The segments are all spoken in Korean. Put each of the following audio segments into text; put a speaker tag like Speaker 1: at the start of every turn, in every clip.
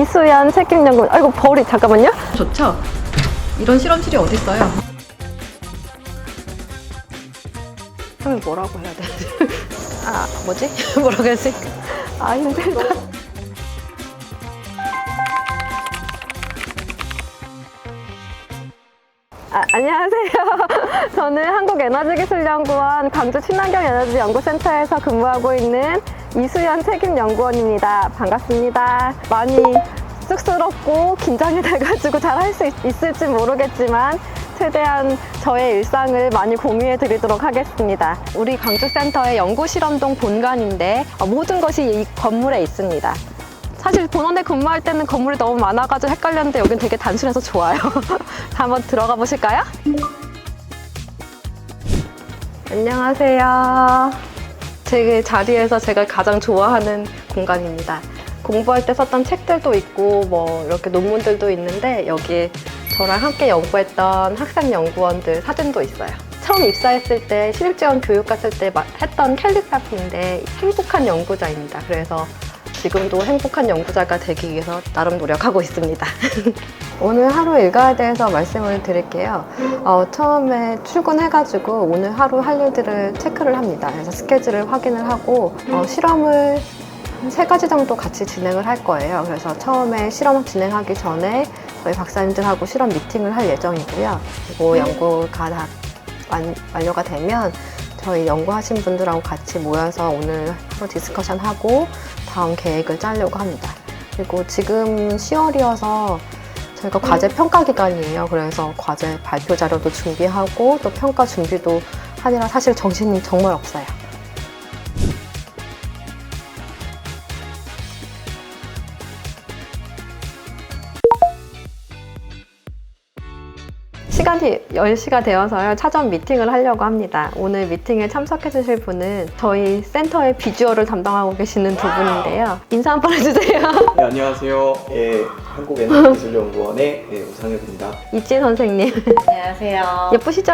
Speaker 1: 이수연 책임연구원. 아이고 벌이 잠깐만요. 좋죠. 이런 실험실이 어디 있어요? 그러면 뭐라고 해야 돼? 아 뭐지? 뭐라고 해야지? 아 힘들다. 아, 안녕하세요. 저는 한국에너지기술연구원 광주 친환경에너지연구센터에서 근무하고 있는 이수연 책임연구원입니다. 반갑습니다. 많이 쑥스럽고 긴장이 돼가지고 잘 할 수 있을지 모르겠지만 최대한 저의 일상을 많이 공유해 드리도록 하겠습니다. 우리 광주센터의 연구실험동 본관인데 어, 모든 것이 이 건물에 있습니다. 사실 본원에 근무할 때는 건물이 너무 많아가지고 헷갈렸는데 여긴 되게 단순해서 좋아요. 자, 한번 들어가 보실까요? 안녕하세요. 제 자리에서 제가 가장 좋아하는 공간입니다. 공부할 때 썼던 책들도 있고 뭐 이렇게 논문들도 있는데 여기에 저랑 함께 연구했던 학생 연구원들 사진도 있어요. 처음 입사했을 때 신입지원 교육 갔을 때 마- 했던 캘리그라피인데 행복한 연구자입니다. 그래서 지금도 행복한 연구자가 되기 위해서 나름 노력하고 있습니다. 오늘 하루 일과에 대해서 말씀을 드릴게요. 어, 처음에 출근해가지고 오늘 하루 할 일들을 체크를 합니다. 그래서 스케줄을 확인을 하고 어, 실험을 한세 가지 정도 같이 진행을 할 거예요. 그래서 처음에 실험 진행하기 전에 저희 박사님들하고 실험 미팅을 할 예정이고요. 그리고 연구가 다 완, 완료가 되면 저희 연구하신 분들하고 같이 모여서 오늘 하루 디스커션 하고 다음 계획을 짜려고 합니다. 그리고 지금 10월이어서 저희가 과제 평가 기간이에요. 그래서 과제 발표 자료도 준비하고 또 평가 준비도 하느라 사실 정신이 정말 없어요. 시간이 10시가 되어서요. 차전 미팅을 하려고 합니다. 오늘 미팅에 참석해 주실 분은 저희 센터의 비주얼을 담당하고 계시는 두 분인데요. 인사 한번 해주세요.
Speaker 2: 네, 안녕하세요. 예, 한국에너지기술연구원의 예, 우상혁입니다.
Speaker 1: 이지 선생님.
Speaker 3: 안녕하세요.
Speaker 1: 예쁘시죠?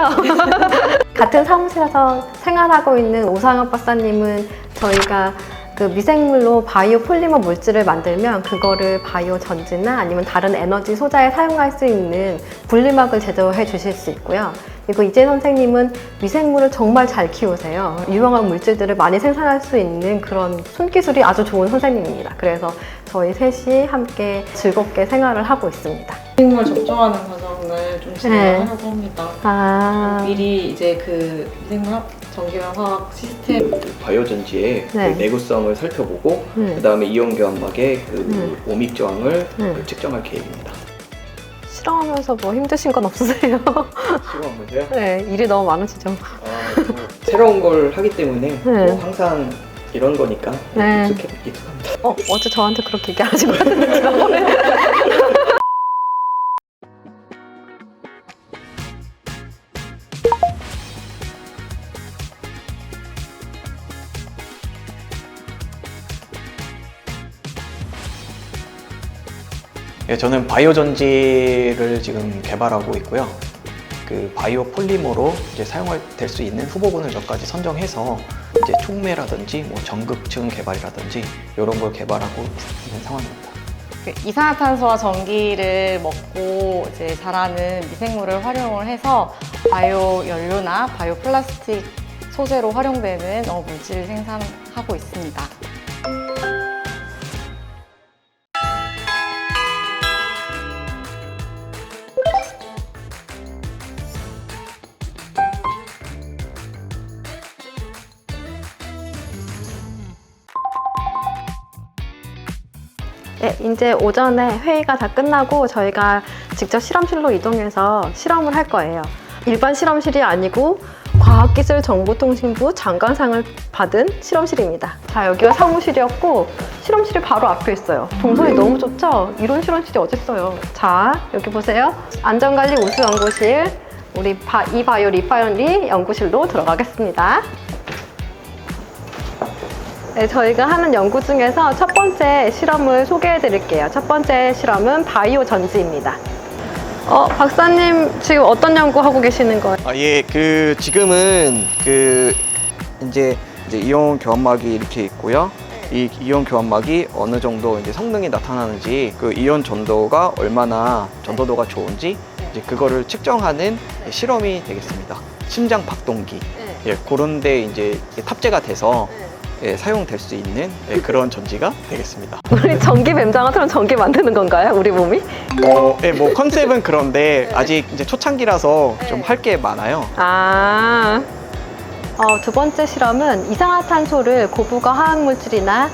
Speaker 1: 같은 사무실에서 생활하고 있는 오상혁 박사님은 저희가 그 미생물로 바이오 폴리머 물질을 만들면 그거를 바이오 전지나 아니면 다른 에너지 소자에 사용할 수 있는 분리막을 제조해 주실 수 있고요. 그리고 이재 선생님은 미생물을 정말 잘 키우세요. 유용한 물질들을 많이 생산할 수 있는 그런 손기술이 아주 좋은 선생님입니다. 그래서 저희 셋이 함께 즐겁게 생활을 하고 있습니다.
Speaker 3: 미생물 접종하는 과정을 좀 진행하려고 합니다.
Speaker 1: 아,
Speaker 3: 미리 이제 그 미생물 합- 전기화 화학 시스템
Speaker 2: 그 바이오 전지의
Speaker 1: 네.
Speaker 2: 그 내구성을 살펴보고
Speaker 1: 음.
Speaker 2: 그 다음에 이온 교환막의 그
Speaker 1: 음.
Speaker 2: 오믹 저항을
Speaker 1: 음.
Speaker 2: 그 측정할 계획입니다.
Speaker 1: 실험하면서 뭐 힘드신 건 없으세요?
Speaker 2: 실험하면서요?
Speaker 1: 네, 일이 너무 많으시죠?
Speaker 2: 아, 뭐 새로운 걸 하기 때문에
Speaker 1: 네.
Speaker 2: 뭐 항상 이런 거니까
Speaker 1: 네.
Speaker 2: 익숙해, 익숙합니다.
Speaker 1: 어, 어제 저한테 그렇게 얘기하신 것 같은데, 지난번에.
Speaker 4: 예, 저는 바이오 전지를 지금 개발하고 있고요. 그 바이오 폴리머로 이제 사용될 수 있는 후보군을 몇 가지 선정해서 이제 촉매라든지 뭐 전극층 개발이라든지 이런 걸 개발하고 있는 상황입니다.
Speaker 3: 그 이산화탄소와 전기를 먹고 이제 자라는 미생물을 활용을 해서 바이오 연료나 바이오 플라스틱 소재로 활용되는 어, 물질 생산하고 있습니다.
Speaker 1: 네, 이제 오전에 회의가 다 끝나고 저희가 직접 실험실로 이동해서 실험을 할 거예요. 일반 실험실이 아니고 과학기술정보통신부 장관상을 받은 실험실입니다. 자, 여기가 사무실이었고 실험실이 바로 앞에 있어요. 동선이 너무 좋죠? 이런 실험실이 어딨어요? 자, 여기 보세요. 안전관리 우수연구실, 우리 바, 이바이오 리파이너리 연구실로 들어가겠습니다. 네, 저희가 하는 연구 중에서 첫 번째 실험을 소개해 드릴게요. 첫 번째 실험은 바이오 전지입니다. 어, 박사님 지금 어떤 연구 하고 계시는 거예요?
Speaker 5: 아, 예, 그 지금은 그 이제 이제 이온 교환막이 이렇게 있고요.
Speaker 4: 이 이온 교환막이 어느 정도 이제 성능이 나타나는지 그 이온 전도가 얼마나 전도도가 좋은지 이제 그거를 측정하는 실험이 되겠습니다. 심장 박동기 예, 그런데 이제 탑재가 돼서 예, 사용될 수 있는 예, 그런 전지가 되겠습니다.
Speaker 1: 우리 전기 뱀장어처럼 전기 만드는 건가요? 우리 몸이?
Speaker 4: 어, 예, 뭐 컨셉은 그런데 아직 이제 초창기라서 좀 할 게 많아요.
Speaker 1: 아. 어, 두 번째 실험은 이산화탄소를 고부가 화학 물질이나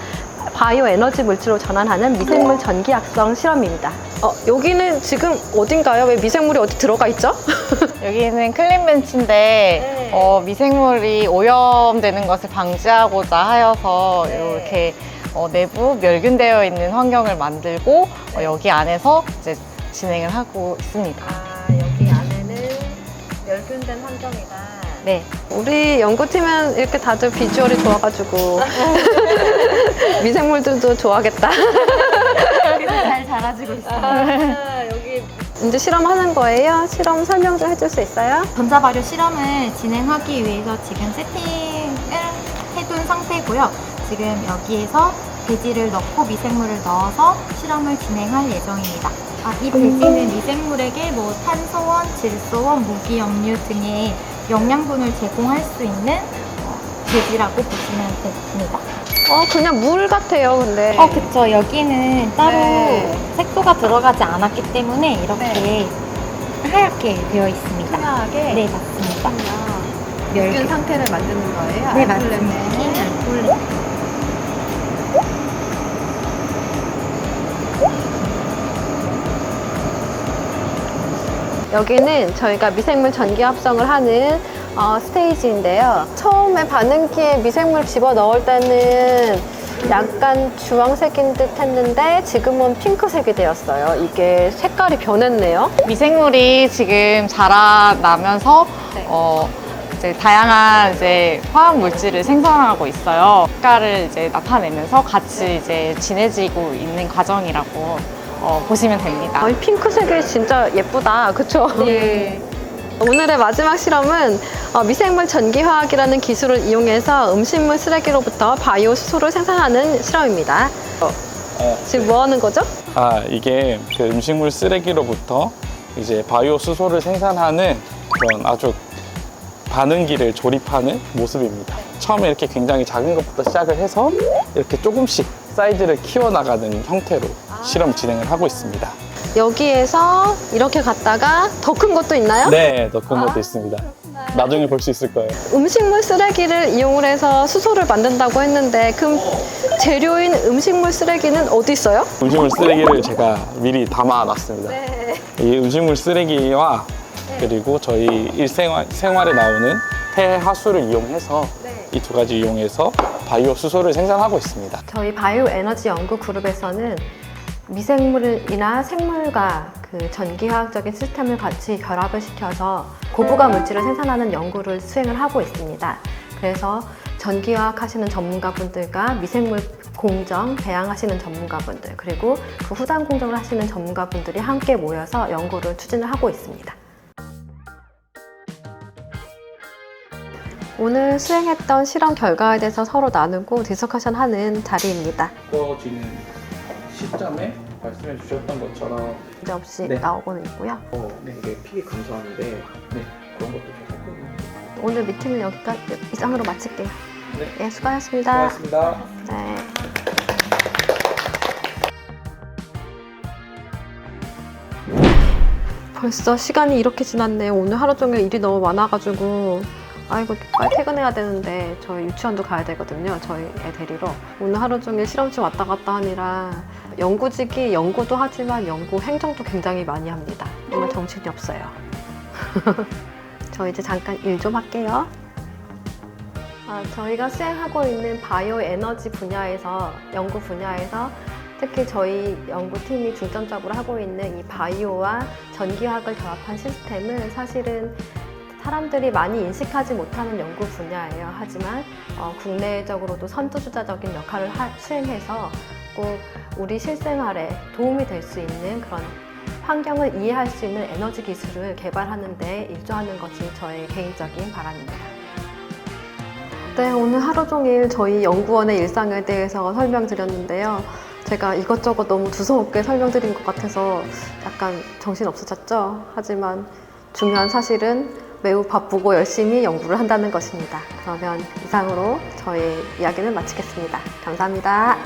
Speaker 1: 바이오 에너지 물질로 전환하는 미생물 전기약성 실험입니다. 어, 여기는 지금 어딘가요? 왜 미생물이 어디 들어가 있죠?
Speaker 3: 여기는 클린 벤치인데 어, 미생물이 오염되는 것을 방지하고자 하여서 이렇게 어, 내부 멸균되어 있는 환경을 만들고 어, 여기 안에서 이제 진행을 하고 있습니다.
Speaker 1: 아, 여기 안에는 멸균된 환경이다.
Speaker 3: 네.
Speaker 1: 우리 연구팀은 이렇게 다들 비주얼이 좋아가지고 미생물들도 좋아하겠다.
Speaker 5: 잘 자라지고 있어요.
Speaker 1: 이제 실험하는 거예요? 실험 설명 좀 해줄 수 있어요?
Speaker 5: 전자발효 실험을 진행하기 위해서 지금 세팅을 해둔 상태고요. 지금 여기에서 배지를 넣고 미생물을 넣어서 실험을 진행할 예정입니다. 아, 이 배지는 미생물에게 뭐 탄소원, 질소원, 무기염류 등의 영양분을 제공할 수 있는 어, 배지라고 보시면 됩니다.
Speaker 1: 어, 그냥 물 같아요, 근데.
Speaker 5: 어, 그쵸. 여기는 따로
Speaker 1: 네.
Speaker 5: 색 소가 들어가지 않았기 때문에 이렇게 하얗게 되어 있습니다.
Speaker 1: 투명하게.
Speaker 5: 네, 맞습니다. 멸균.
Speaker 1: 상태를 만드는 거예요?
Speaker 5: 네,
Speaker 1: 알콜레는.
Speaker 5: 맞습니다. 알콜레.
Speaker 1: 여기는 저희가 미생물 전기 합성을 하는 어, 스테이지인데요. 처음에 반응기에 미생물 집어 넣을 때는 약간 주황색인 듯 했는데 지금은 핑크색이 되었어요. 이게 색깔이 변했네요.
Speaker 3: 미생물이 지금 자라나면서
Speaker 1: 네.
Speaker 3: 어, 이제 다양한 이제 화학 물질을 생성하고 있어요. 색깔을 이제 나타내면서 같이 이제 진해지고 있는 과정이라고 어, 보시면 됩니다.
Speaker 1: 아, 이 핑크색이 진짜 예쁘다. 그쵸?
Speaker 3: 네.
Speaker 1: 오늘의 마지막 실험은 어, 미생물 전기화학이라는 기술을 이용해서 음식물 쓰레기로부터 바이오 수소를 생산하는 실험입니다.
Speaker 6: 어,
Speaker 1: 지금 뭐 하는 거죠?
Speaker 6: 아, 이게 그 음식물 쓰레기로부터 이제 바이오 수소를 생산하는 그런 아주 반응기를 조립하는 모습입니다. 처음에 이렇게 굉장히 작은 것부터 시작을 해서 이렇게 조금씩 사이즈를 키워나가는 형태로 실험 진행을 하고 있습니다.
Speaker 1: 여기에서 이렇게 갔다가 더 큰 것도 있나요?
Speaker 6: 네, 더 큰 것도 있습니다. 나중에 볼 수 있을 거예요.
Speaker 1: 음식물 쓰레기를 이용을 해서 수소를 만든다고 했는데 그럼 재료인 음식물 쓰레기는 어디 있어요?
Speaker 6: 음식물 쓰레기를 제가 미리 담아놨습니다.
Speaker 1: 네.
Speaker 6: 이 음식물 쓰레기와 그리고 저희 일생활 생활에 나오는 폐하수를 이용해서 이두 가지 이용해서 바이오 수소를 생산하고 있습니다.
Speaker 1: 저희 바이오 에너지 연구 그룹에서는 미생물이나 생물과 그 전기화학적인 시스템을 같이 결합을 시켜서 고부가 물질을 생산하는 연구를 수행을 하고 있습니다. 그래서 전기화학 하시는 전문가분들과 미생물 공정, 배양하시는 전문가분들, 그리고 그 후단 공정을 하시는 전문가분들이 함께 모여서 연구를 추진을 하고 있습니다. 오늘 수행했던 실험 결과에 대해서 서로 나누고 디스커션 하는 자리입니다.
Speaker 6: 꺼지는 시점에 말씀해 주셨던 것처럼
Speaker 1: 문제 없이
Speaker 6: 네.
Speaker 1: 나오고는 있고요.
Speaker 2: 어, 네, 이게 픽이 감소하는데 네, 그런 것도 좀 했거든요.
Speaker 1: 오늘 미팅은 여기까지 이상으로 마칠게요.
Speaker 6: 네.
Speaker 1: 네, 수고하셨습니다.
Speaker 6: 고맙습니다.
Speaker 1: 네. 벌써 시간이 이렇게 지났네요. 오늘 하루 종일 일이 너무 많아가지고 아이고 빨리 퇴근해야 되는데 저희 유치원도 가야 되거든요. 저희 애 데리러 오늘 하루 종일 실험실 왔다 갔다 하느라 연구직이 연구도 하지만 연구 행정도 굉장히 많이 합니다. 정말 정신이 없어요. 저 이제 잠깐 일 좀 할게요. 아, 저희가 수행하고 있는 바이오 에너지 분야에서 연구 분야에서 특히 저희 연구팀이 중점적으로 하고 있는 이 바이오와 전기화학을 결합한 시스템은 사실은 사람들이 많이 인식하지 못하는 연구 분야예요. 하지만 어, 국내적으로도 선두주자적인 역할을 하- 수행해서 꼭 우리 실생활에 도움이 될 수 있는 그런 환경을 이해할 수 있는 에너지 기술을 개발하는 데 일조하는 것이 저의 개인적인 바람입니다. 네, 오늘 하루 종일 저희 연구원의 일상에 대해서 설명드렸는데요. 제가 이것저것 너무 두서없게 설명드린 것 같아서 약간 정신 없어졌죠. 하지만 중요한 사실은 매우 바쁘고 열심히 연구를 한다는 것입니다. 그러면 이상으로 저의 이야기는 마치겠습니다. 감사합니다.